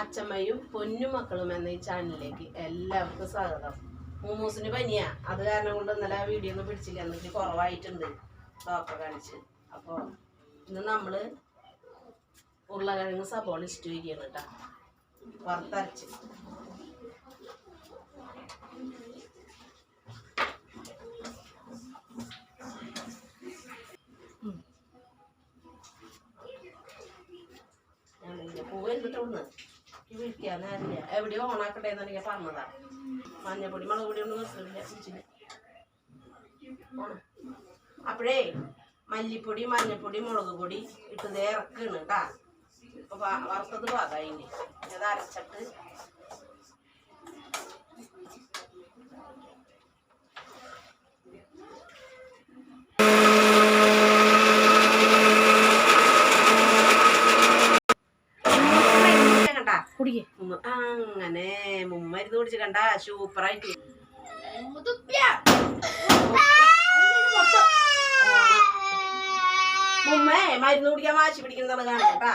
അച്ഛമ്മയും പൊന്നു മക്കളും എന്ന ഈ ചാനലിലേക്ക് എല്ലാവർക്കും സ്വാഗതം. മൂമൂസിന് പനിയാ. അത് കാരണം കൊണ്ട് ഇന്നലെ ആ വീഡിയോ ഒന്നും പിടിച്ചില്ല. എന്നിട്ട് കുറവായിട്ടുണ്ട്. ഡോക്ടറെ കാണിച്ച്. അപ്പോൾ ഇന്ന് നമ്മൾ ഉരുളക്കിഴങ്ങ് സബോള ഇഷ്ടം വയ്ക്കുകയാണ് കേട്ടോ. പൂവ് എന്തിട്ടൊന്ന് വിളിക്കാൻ അറിയില്ല എവിടെയോ ഓണാക്കട്ടെ എന്നെനിക്ക് പറഞ്ഞതാ. മഞ്ഞപ്പൊടി മുളക് പൊടി ഒന്നും ഫ്രിഡ്ജിൽ അപ്പോഴേ മല്ലിപ്പൊടി മഞ്ഞപ്പൊടി മുളക് പൊടി ഇട്ടത് ഇറക്കാണ് കേട്ടാ. ഇപ്പൊ വ- വറുത്തത് പാകായി അത് അരച്ചിട്ട് കണ്ടാ കുടിക്കേ അങ്ങനെ മുമ്മരുന്ന് കുടിച്ച് കണ്ട സൂപ്പറായിട്ട് മുമ്മേ മരുന്ന് കുടിക്കാൻ വാശി പിടിക്കുന്നതാണ് കാണാട്ടാ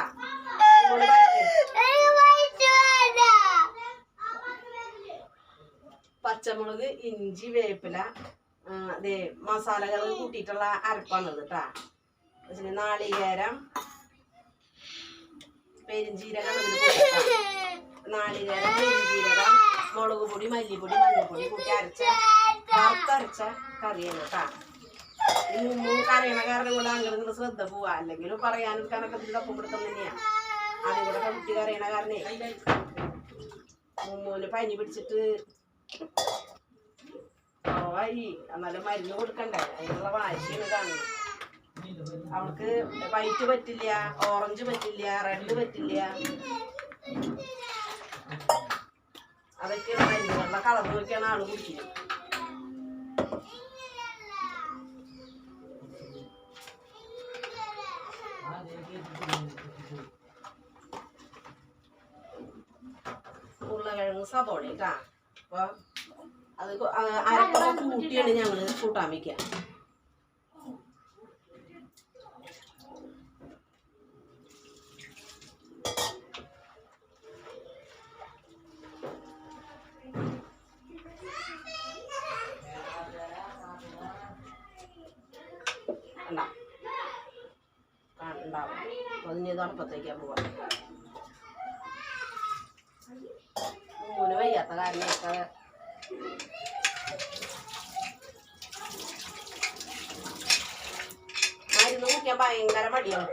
പച്ചമുളക് ഇഞ്ചി വേപ്പില ദേ മസാലകൾ കൂട്ടിയിട്ടുള്ള അരപ്പാണത് കേട്ടാ നാളികേരം പെരിഞ്ചീരകം. നാളികേരം പെരിഞ്ചീരകം മുളക് പൊടി മല്ലിപ്പൊടി മഞ്ഞൾപ്പൊടി കൂട്ടി അരച്ച വറുത്തരച്ച കറിയാണ് കേട്ടാ. മുമ്പും കറിയണ കാരണം കൂടെ അങ്ങനെ നിങ്ങൾ ശ്രദ്ധ പോവാ അല്ലെങ്കിലും പറയാനൊരു കണക്കത്തിൽ ഒപ്പം പിടുത്തം തന്നെയാ. അതും കൂടെ കുട്ടി കറിയണ കാരണേ. മുമ്മൂന് പനി പിടിച്ചിട്ട് കുറവായി എന്നാലും മരുന്ന് കൊടുക്കണ്ടേ? അതിനുള്ള വാശിയാണ് കാണുന്നത്. അവൾക്ക് വൈറ്റ് പറ്റില്ല ഓറഞ്ച് പറ്റില്ല റെഡ് പറ്റില്ല. അതൊക്കെയാണ് മരുന്നുകളുടെ കളർ നോക്കിയാണ് ആൾ കുടിക്കുന്നത് ഉരുളക്കിഴങ്ങ് സബോള കേട്ടാ അപ്പൊ അത് അരപ്പൊക്കെ കൂട്ടിയാണ് ഞങ്ങൾ കൂട്ടാൻ വെക്കുക ഇനി ഇത് അടുപ്പത്തേക്കാ പോവാ. മൂന്ന് വയ്യാത്ത കാരണമൊക്കെ മരുന്ന് കുടിക്കാൻ ഭയങ്കര മടിയാണ്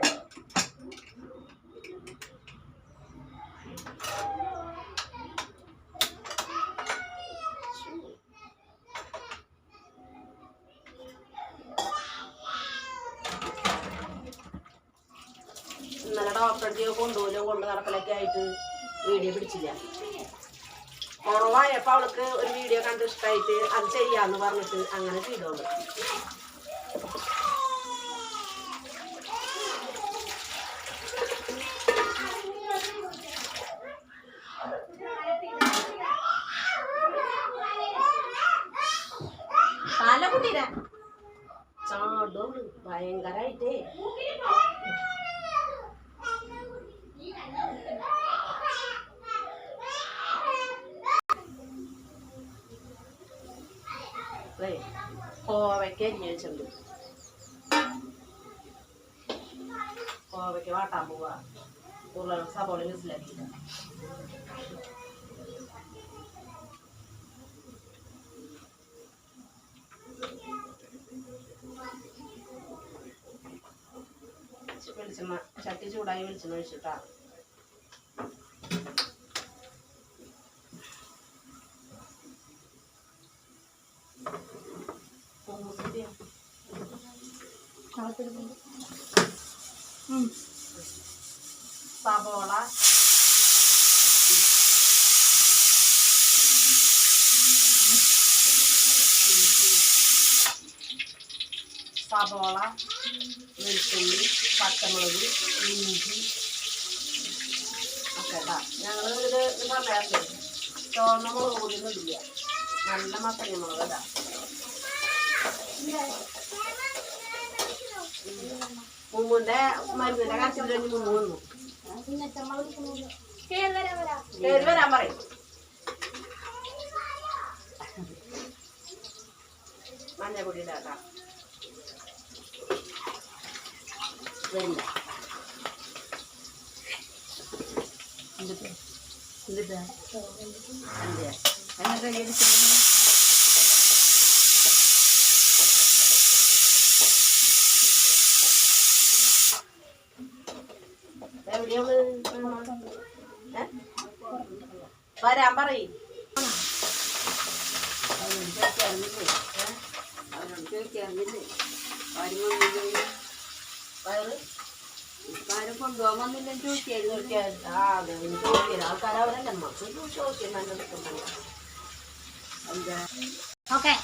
ഇന്നലെ ഡോക്ടറെ കൊണ്ടുപോലും കൊണ്ട് നടക്കലൊക്കെ ആയിട്ട് വീഡിയോ പിടിച്ചില്ല. കുറവായപ്പോൾ അവൾക്ക് ഒരു വീഡിയോ കണ്ട് ഇഷ്ടമായിട്ട് അത് ചെയ്യാന്ന് പറഞ്ഞിട്ട് അങ്ങനെ ചെയ്തോളൂ. കോവയ്ക്ക അരിഞ്ഞുണ്ട് കോവയ്ക്ക വാട്ടാൻ പോവാ. ഉരുള സബോള വിസിലാക്കിയിട്ട് വെളിച്ചെണ്ണ ചട്ടി ചൂടായി വെളിച്ചെണ്ണ ഒഴിച്ചിട്ടാ. സബോള സബോള വെളുത്തുള്ളി പച്ചമുളക് ഇഞ്ചി. ഒക്കെ കേട്ടാ ഞങ്ങൾ ഇത് പറഞ്ഞാലേ ചുവന്ന മുളക് പൊടിയൊന്നും ഇല്ല നല്ല മത്തങ്ങ മുളക് ഇതാ മുമ്മുന്റെ മരുന്നിന്റെ കച്ചിൽ കഴിഞ്ഞ് മുമ്പ് വന്നു. പേര് വരാൻ പറയും. മഞ്ഞപ്പൊടി ഇടാട്ടാ വരില്ല. എന്നിട്ട് എന്നിട്ട് എന്തിയാ എന്നിട്ട് വരാൻ പറയും. ആരും കൊണ്ടുപോകാൻ വന്നില്ല ചോദിക്കായിരുന്നു ചോദിക്കാൻ ആ അതെ ചോദിക്കാൻ ആൾക്കാർ അവരല്ല നമുക്ക് ചോദിക്കാൻ നല്ല എന്താ ഓക്കെ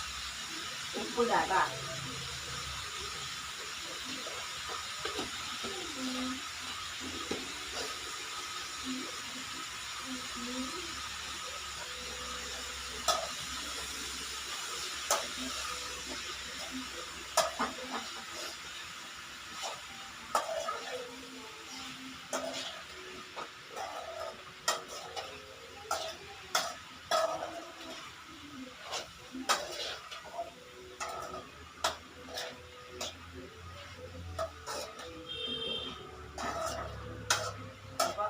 അപ്പൊ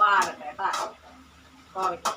വാഴട്ടെ കേട്ടാ കോവയ്ക്ക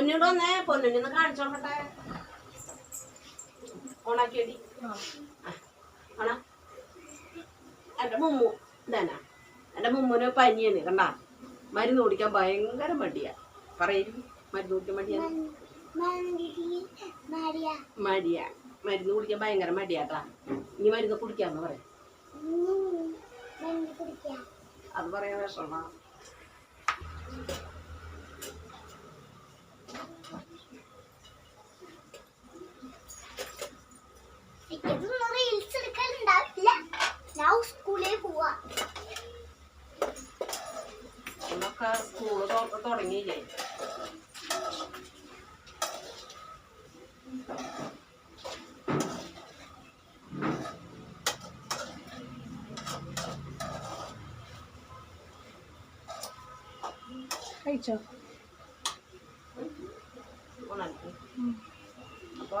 പൊന്നിട്ട് വന്നേ പൊന്നിന്ന് കാണിച്ചു കൊടുക്കട്ടെ. ഓണാക്കിയടി. ഓണ. എന്റെ മുമ്മു ഇതന്നെ. എന്റെ മുമ്മുന് പനിയാണ് കണ്ട? മരുന്ന് കുടിക്കാൻ ഭയങ്കര മടിയാ. പറയും മരുന്ന് കുടിക്കാൻ മടിയാ? മടിയാ. മരുന്ന് കുടിക്കാൻ ഭയങ്കര മടിയാട്ടാ. ഇനി മരുന്ന് കുടിക്കാന്ന് പറയാം. അത് പറയാൻ വിഷമ റീൽസ് എടുക്കലുണ്ടാവില്ല ഞാൻ സ്കൂളിൽ പോവാ എന്നൊക്കെ സ്കൂൾ തുടങ്ങിയില്ലേ കഴിച്ചോ അപ്പൊ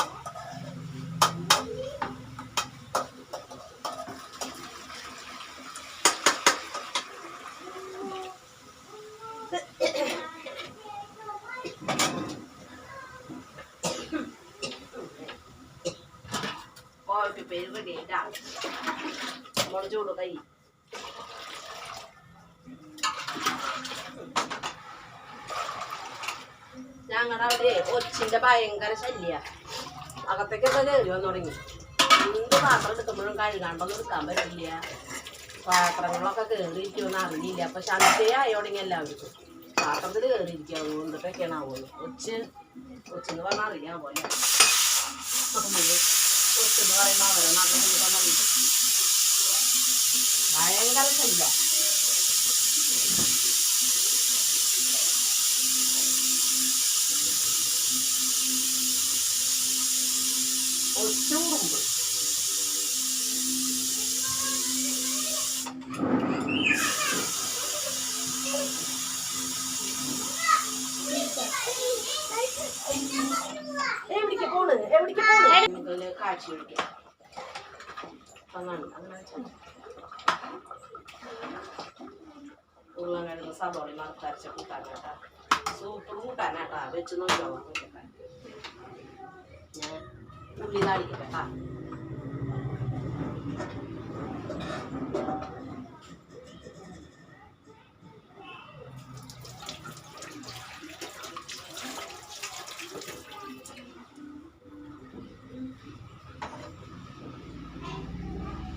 കോവയ്ക്കുപ്പേരി റെഡി ആയിട്ടാ നമ്മൾ ചൂട് കൈ ഞങ്ങളുടെ അവിടെ ഒച്ചിന്റെ ഭയങ്കര ശല്യ അകത്തേക്കൊക്കെ കയറി വന്നു തുടങ്ങി. എന്ത് പാത്രം എടുക്കുമ്പോഴും കഴുകാണ്ടൊന്നും എടുക്കാൻ പറ്റില്ല പാത്രങ്ങളൊക്കെ കയറിയിരിക്കുമെന്ന് അറിയില്ല അപ്പൊ ശാന്തയായി തുടങ്ങി എല്ലാവർക്കും പാത്രത്തിൽ കയറിയിരിക്കുക അതുകൊണ്ടിട്ടൊക്കെയാണ് ആവുള്ളൂ ഒച്ച് ഒച്ചെന്ന് പറഞ്ഞാൽ അറിയാൻ പോലെ. ഒച്ചെന്ന് പറയുമ്പോൾ അവരെ നല്ല പറഞ്ഞറിയില്ല ഭയങ്കര ശല്യ ഒച്ചൂറുമ്പ് എവിടേക്ക് ഒഴിക്കാം അങ്ങനെ വെച്ചാ. ഉരുളൻകിഴങ്ങ് സബോളി മറത്തരച്ച കൂട്ടാനാട്ടാ സൂപ്പർ കൂട്ടാനാട്ടാ വെച്ച് നോക്കിയോളാം കൂട്ടാൻ ഞാൻ ഉള്ളി താളിക്കട്ടെ കേട്ടാ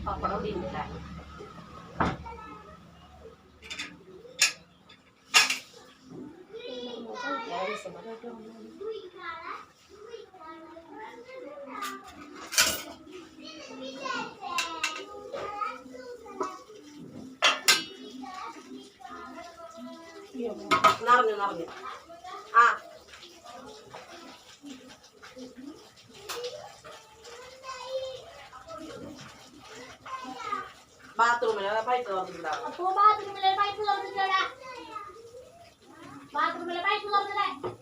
പപ്പടം തിന്നിട്ടാ നിറഞ്ഞു നിറഞ്ഞു. ആ. ബാത്റൂമിൽ പൈപ്പ് തുറന്നിട്ടുണ്ടാവും അപ്പോ ബാത്റൂമിലെ പൈപ്പ് തുറന്നിട്ടോടാ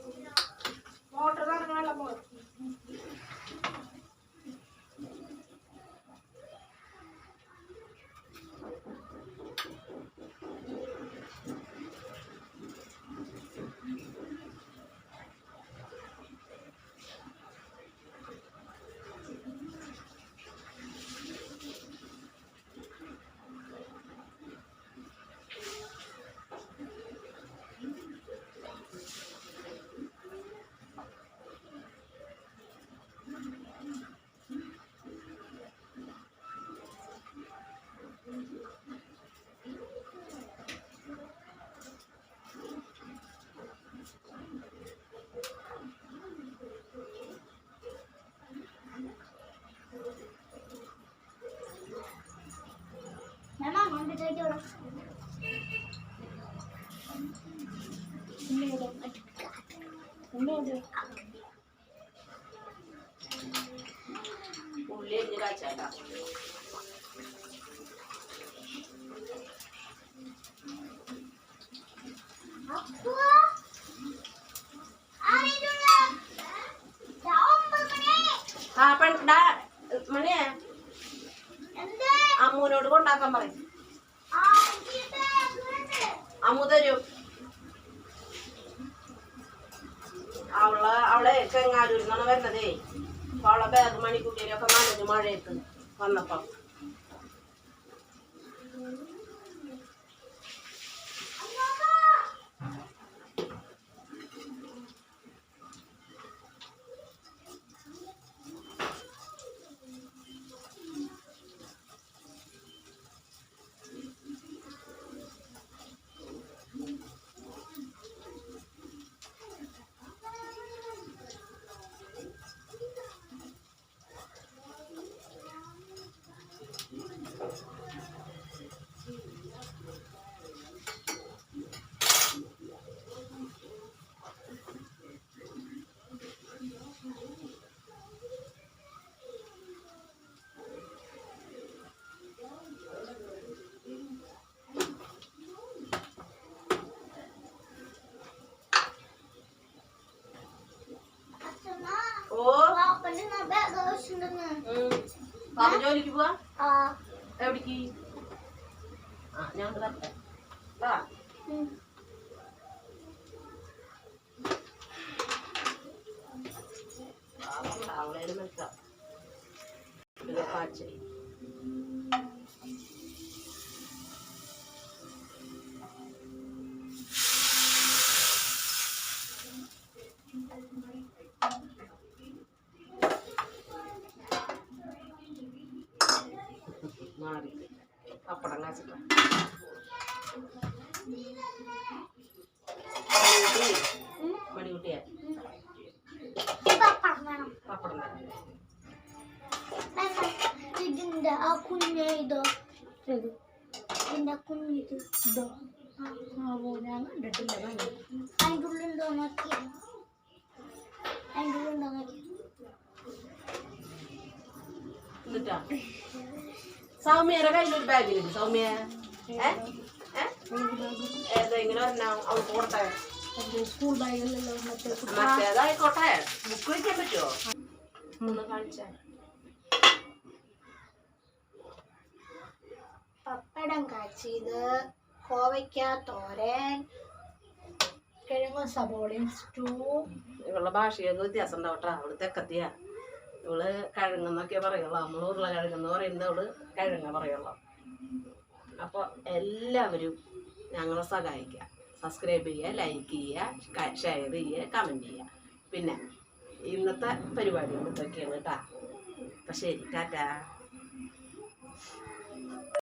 ഉള്ളി അരിഞ്ഞ് കാച്ചാട്ടാ ആ പെൺടാ മണിയെ അമ്മൂനോട് കൊണ്ടാക്കാൻ പറയും. അമ്മു തരൂ അവളെ അവളെ ചെങ്ങാരൂരിൽ നിന്നാണ് വരുന്നതേ അവളെ ബാഗ് മണിക്കുട്ടിയിലൊക്കെ നനഞ്ഞു മഴയത്ത് വന്നപ്പം. ജോലിക്ക് പോവാ? എവിടേക്ക്? ആ ഞാൻ മണികുട്ടിയെ ഈ പപ്പടം. ഇതിന്റെ ആ കുഞ്ഞ ഇതോ? ഇതിന്റെ കുഞ്ഞ് ഇത് ഇതോ? ഞാൻ കണ്ടിട്ടില്ല. അതിന്റെ ഉള്ളിലുണ്ടോ നോക്കി അതിന്റെ ഉള്ളിലുണ്ടോ നോക്കി എന്നിട്ടാ? സൗമ്യയുടെ കയ്യിലൊരു ബാഗിലുണ്ട് സൗമ്യ ഏ? ഏ? ഏതെങ്കിലും ഒരെണ്ണം അവൾക്ക് കൊടുത്തേ അത് സ്കൂൾ ബാഗിലല്ലോ മറ്റേ മറ്റേതായിക്കോട്ടെ. ബുക്ക് വയ്ക്കാൻ പറ്റുമോ ഒന്ന് കാണിച്ചാൽ പപ്പടം കാച്ചിയത് കോവയ്ക്ക തോരൻ കിഴങ്ങും സബോളയും സ്റ്റൂ. ഇവളുടെ ഭാഷയൊക്കെ വ്യത്യാസം ഉണ്ടാവും കേട്ടോ അവൾ തെക്കത്തിയാ ഇവൾ കഴങ്ങന്നൊക്കെ പറയുള്ളൂ. നമ്മൾ ഉരുള കഴുകെന്ന് പറയുന്നത് അവൾ കഴുങ്ങ പറയുള്ളൂ. അപ്പോൾ എല്ലാവരും ഞങ്ങളെ സഹായിക്കുക. സബ്സ്ക്രൈബ് ചെയ്യുക ലൈക്ക് ചെയ്യുക ഷെയർ ചെയ്യുക കമന്റ് ചെയ്യുക. പിന്നെ ഇന്നത്തെ പരിപാടി ഇതൊക്കെയാണ് കേട്ടോ. അപ്പം ശരി ടാറ്റാ.